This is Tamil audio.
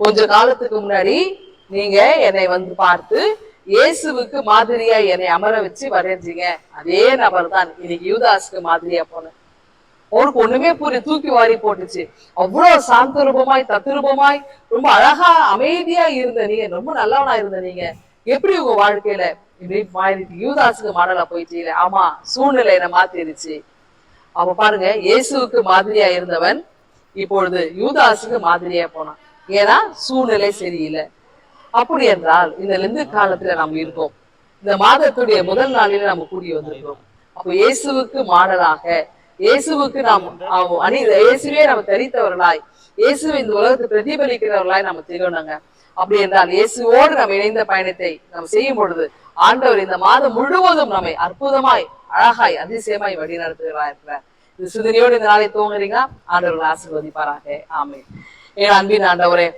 கொஞ்ச காலத்துக்கு முன்னாடி நீங்க என்னை வந்து பார்த்து இயேசுவுக்கு மாதிரியா என்னை அமர வச்சு வரைஞ்சீங்க. அதே நபர் தான் இன்னைக்கு யூதாஸ்க்கு மாதிரியா போனேன். அவருக்கு ஒண்ணுமே புரிய தூக்கி வாரி போட்டுச்சு. அவ்வளவு சாந்த ரூபமாய் தத்துரூபமாய் ரொம்ப அழகா அமைதியா இருந்த நீங்க ரொம்ப நல்லவனா இருந்த நீங்க. எப்படி உங்க வாழ்க்கையில இப்படி மாறிட்டு யூதாஸுக்கு மாடலா போயிட்டீங்க? ஆமா சூழ்நிலை என்ன மாத்திருச்சு. அப்ப பாருங்க இயேசுவுக்கு மாதிரியா இருந்தவன் இப்பொழுது யூதாஸுக்கு மாதிரியா போனான். ஏன்னா சூழ்நிலை சரியில்லை. அப்படி என்றால் இந்த லெந்து காலத்துல நாம் இருக்கோம் இந்த மாதத்துடைய முதல் நாளில நம்ம கூடி வந்திருக்கிறோம் அப்போ இயேசுவுக்கு மாடலாக இயேசுவுக்கு நாம் அணி இயேசுவே நம்ம தரித்தவர்களாய் இயேசுவை இந்த உலகத்தை பிரதிபலிக்கிறவர்களாய் நம்ம திகழணுங்க. அப்படி என்றால் இயேசுவோடு நம்ம இணைந்த பயணத்தை நாம் செய்யும் பொழுது ஆண்டவர் இந்த மாதம் முழுவதும் நம்மை அற்புதமாய் அழகாய் அதிசயமாய் வழி நடத்துகிறார் இருக்கிறார். இந்த சிந்தனையோடு இந்த நாளை தூங்குறீங்களா ஆண்டவர்கள் ஆசீர்வதிப்பாராக. ஆமே என் அன்பின் ஆண்டவரே.